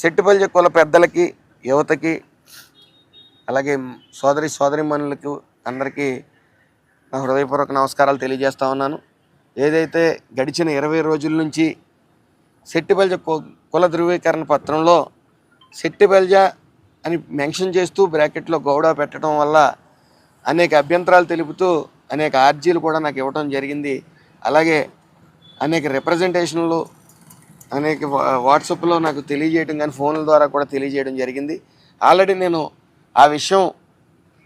సెట్టుపల్లి కుల పెద్దలకి యువతకి అలాగే సోదరి సోదరిమణులకు అందరికీ నా హృదయపూర్వక నమస్కారాలు తెలియజేస్తా ఉన్నాను. ఏదైతే గడిచిన ఇరవై రోజుల నుంచి సెట్టిబల్జ కు- కుల ధృవీకరణ పత్రంలో సెట్టిబల్జ అని మెన్షన్ చేస్తూ బ్రాకెట్లో గౌడ పెట్టడం వల్ల అనేక అభ్యంతరాలు తెలుపుతూ అనేక ఆర్జీలు కూడా నాకు ఇవ్వడం జరిగింది. అలాగే అనేక రిప్రజెంటేషన్లు అనేక వాట్సప్లో వాట్సాప్లో నాకు తెలియజేయడం కానీ ఫోన్ల ద్వారా కూడా తెలియజేయడం జరిగింది. ఆల్రెడీ నేను ఆ విషయం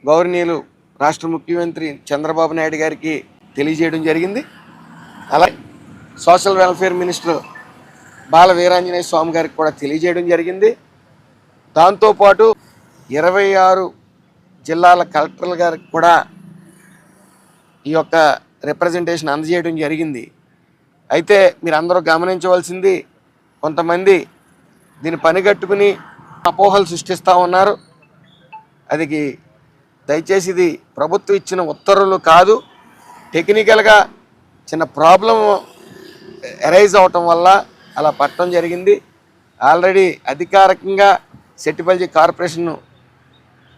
గౌరవనీయులు రాష్ట్ర ముఖ్యమంత్రి చంద్రబాబు నాయుడు గారికి తెలియజేయడం జరిగింది. అలాగే social welfare minister Bala Veeranjaneya Swamy గారికి కూడా తెలియజేయడం జరిగింది. దాంతోపాటు ఇరవై ఆరు జిల్లాల కలెక్టర్ల గారికి కూడా ఈ యొక్క రిప్రజెంటేషన్ అందజేయడం జరిగింది. అయితే మీరు అందరూ గమనించవలసింది కొంతమంది దీన్ని పనిగట్టుకుని అపోహలు సృష్టిస్తూ ఉన్నారు. అది దయచేసి ఇది ప్రభుత్వం ఇచ్చిన ఉత్తర్వులు కాదు. టెక్నికల్గా చిన్న ప్రాబ్లం ఎరైజ్ అవటం వల్ల అలా పట్టడం జరిగింది. ఆల్రెడీ అధికారికంగా సెట్టిపల్లి కార్పొరేషన్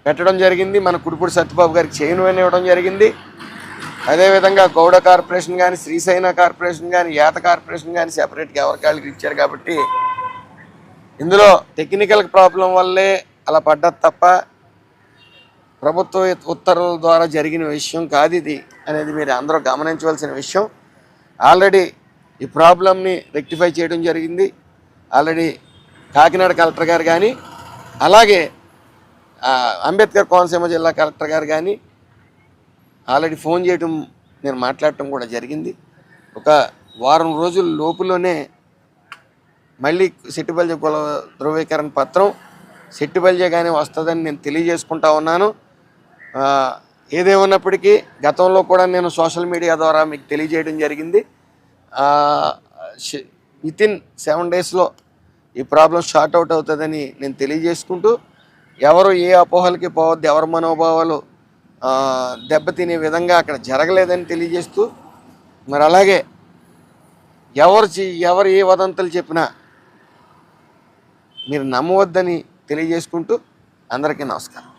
పెట్టడం జరిగింది. మన కుడిపూడి సత్యబాబు గారికి చేయను అని ఇవ్వడం జరిగింది. అదేవిధంగా గౌడ కార్పొరేషన్ కానీ శ్రీశైన కార్పొరేషన్ కానీ యాత కార్పొరేషన్ కానీ సెపరేట్గా ఎవరికాళ్ళకి ఇచ్చారు కాబట్టి ఇందులో టెక్నికల్ ప్రాబ్లం వల్లే అలా పడ్డది తప్ప ప్రభుత్వ ఉత్తర్వుల ద్వారా జరిగిన విషయం కాదు ఇది అనేది మీరు అందరూ గమనించవలసిన విషయం. ఆల్రెడీ ఈ ప్రాబ్లమ్ని రెక్టిఫై చేయడం జరిగింది. ఆల్రెడీ కాకినాడ కలెక్టర్ గారు కానీ అలాగే అంబేద్కర్ కోనసీమ జిల్లా కలెక్టర్ గారు కానీ ఆల్రెడీ ఫోన్ చేయడం నేను మాట్లాడటం కూడా జరిగింది. ఒక వారం రోజుల లోపులోనే మళ్ళీ సెట్టిబల్జ కుల ధృవీకరణ పత్రం సెట్టిబల్జగానే వస్తుందని నేను తెలియజేసుకుంటా ఉన్నాను. ఏదేమన్నప్పటికీ గతంలో కూడా నేను సోషల్ మీడియా ద్వారా మీకు తెలియజేయడం జరిగింది. విత్ ఇన్ సెవెన్ డేస్లో ఈ ప్రాబ్లం షార్ట్ అవుట్ అవుతుందని నేను తెలియజేసుకుంటూ ఎవరు ఏ అపోహలకి పోవద్దు ఎవరి మనోభావాలు దెబ్బతినే విధంగా అక్కడ జరగలేదని తెలియజేస్తూ మరి అలాగే ఎవరు ఎవరు ఏ వదంతులు చెప్పినా మీరు నమ్మవద్దని తెలియజేసుకుంటూ అందరికీ నమస్కారం.